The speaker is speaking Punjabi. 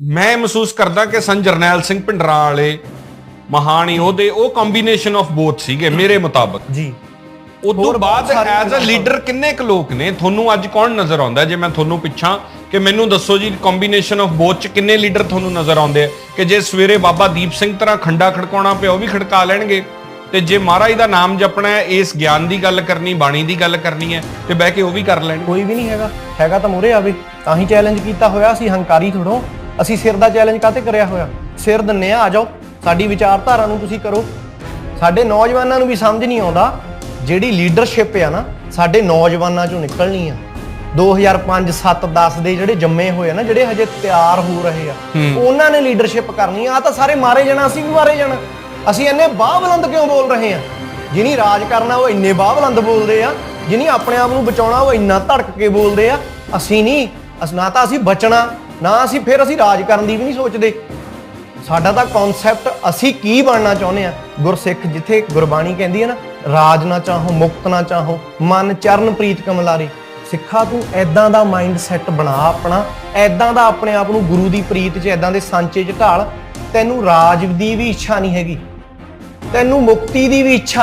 ਮੈਂ ਮਹਿਸੂਸ ਕਰਦਾ ਕਿ ਸੰ ਜਰਨੈਲ ਸਿੰਘ ਭਿੰਡਰਾਂ ਵਾਲੇ ਮਹਾਨ ਯੋਧੇ ਉਹ ਕੰਬੀਨੇਸ਼ਨ ਆਫ ਬੋਥ ਸੀਗੇ ਮੇਰੇ ਮੁਤਾਬਕ। ਜੀ। ਉਦੋਂ ਬਾਅਦ ਐਜ਼ ਅ। ਲੀਡਰ ਕਿੰਨੇ ਕੁ ਲੋਕ ਨੇ? ਤੁਹਾਨੂੰ ਅੱਜ ਕੌਣ ਨਜ਼ਰ ਆਉਂਦਾ? ਜੇ ਮੈਂ ਤੁਹਾਨੂੰ ਪਿੱਛਾਂ ਕਿ ਮੈਨੂੰ ਦੱਸੋ ਜੀ ਕੰਬੀਨੇਸ਼ਨ ਆਫ ਬੋਥ ਚ ਕਿੰਨੇ ਲੀਡਰ ਤੁਹਾਨੂੰ ਨਜ਼ਰ ਆਉਂਦੇ ਆ? ਕਿ ਜੇ ਸਵੇਰੇ ਬਾਬਾ ਦੀਪ ਸਿੰਘ ਤਰ੍ਹਾਂ ਖੰਡਾ ਖੜਕਾਉਣਾ ਪਿਆ ਉਹ ਵੀ ਖੜਕਾ ਲੈਣਗੇ। ਤੇ ਜੇ ਮਹਾਰਾਜ ਦਾ ਨਾਮ ਜਪਣਾ ਹੈ ਇਸ ਗਿਆਨ ਦੀ ਗੱਲ ਕਰਨੀ ਬਾਣੀ ਦੀ ਗੱਲ ਕਰਨੀ ਹੈ ਤੇ ਬਹਿ ਕੇ ਉਹ ਵੀ ਕਰ ਲੈਣ ਕੋਈ ਵੀ ਨਹੀਂ ਹੈਗਾ। ਹੈਗਾ ਤਾਂ ਮੂਹਰੇ ਆਵੇ। ਤਾਂ ਹੀ ਚੈਲੰਜ ਕੀਤਾ ਹੋਇਆ ਅਸੀਂ ਹੰਕਾਰੀ ਥੋੜੋ ਅਸੀਂ ਸਿਰ ਦਾ ਚੈਲੰਜ ਕਾਤੇ ਕਰਿਆ ਹੋਇਆ? ਸਿਰ ਦਿੰਨੇ ਆ ਆ ਜਾਓ। ਸਾਡੀ ਵਿਚਾਰਧਾਰਾ ਨੂੰ ਤੁਸੀਂ ਕਰੋ। ਸਾਡੇ ਨੌਜਵਾਨਾਂ ਨੂੰ ਵੀ ਸਮਝ ਨਹੀਂ ਆਉਂਦਾ ਜਿਹੜੀ ਲੀਡਰਸ਼ਿਪ ਆ ਨਾ ਸਾਡੇ ਨੌਜਵਾਨਾਂ ਚੋਂ ਨਿਕਲਣੀ ਆ। 2005 7 10 ਦੇ ਜਿਹੜੇ ਜੰਮੇ ਹੋਏ ਆ ਨਾ ਜਿਹੜੇ ਹਜੇ ਤਿਆਰ ਹੋ ਰਹੇ ਆ ਉਹਨਾਂ ਨੇ ਲੀਡਰਸ਼ਿਪ ਕਰਨੀ ਆ। ਤਾਂ ਸਾਰੇ ਮਾਰੇ ਜਾਣਾ ਅਸੀਂ ਵੀ ਮਾਰੇ ਜਾਣਾ। ਅਸੀਂ ਇੰਨੇ ਬਾਹਬਲੰਦ ਕਿਉਂ ਬੋਲ ਰਹੇ ਆ? ਜਿਨੀ ਰਾਜ ਕਰਨਾ ਉਹ ਇੰਨੇ ਬਾਹਬਲੰਦ ਬੋਲਦੇ ਆ। ਜਿਨੀ ਆਪਣੇ ਆਪ ਨੂੰ ਬਚਾਉਣਾ ਉਹ ਇੰਨਾ ਧੜਕ ਕੇ ਬੋਲਦੇ ਆ। ਅਸੀਂ ਨਹੀਂ ਅਸ ਨਾ ਤਾਂ ਅਸੀਂ ਬਚਣਾ। ਨਾ ਅਸੀਂ ਫਿਰ ਅਸੀਂ ਰਾਜ ਕਰਨ ਦੀ ਵੀ ਨਹੀਂ ਸੋਚਦੇ। ਸਾਡਾ ਤਾਂ ਕਨਸੈਪਟ ਅਸੀਂ ਕੀ ਬਣਨਾ ਚਾਹੁੰਦੇ ਆ ਗੁਰਸਿੱਖ ਜਿੱਥੇ ਗੁਰਬਾਣੀ ਕਹਿੰਦੀ ਹੈ ਨਾ, ਰਾਜ ਨਾ ਚਾਹੋ, ਮੁਕਤ ਨਾ ਚਾਹੋ, ਮਨ ਚਰਨ ਪ੍ਰੀਤ ਕਮਲਾਰੇ। ਸਿੱਖਾ, ਤੂੰ ਐਦਾਂ ਦਾ ਮਾਈਂਡ ਸੈੱਟ ਬਣਾ ਆਪਣਾ ਐਦਾਂ ਦਾ ਆਪਣੇ ਆਪ ਨੂੰ ਗੁਰੂ ਦੀ ਪ੍ਰੀਤ 'ਚ ਐਦਾਂ ਦੇ ਸਾਂਚੇ 'ਚ ਢਾਲ। ਤੈਨੂੰ ਰਾਜ ਦੀ ਵੀ ਇੱਛਾ ਨਹੀਂ ਹੈਗੀ। ਤੈਨੂੰ ਮੁਕਤੀ ਦੀ ਵੀ ਇੱਛਾ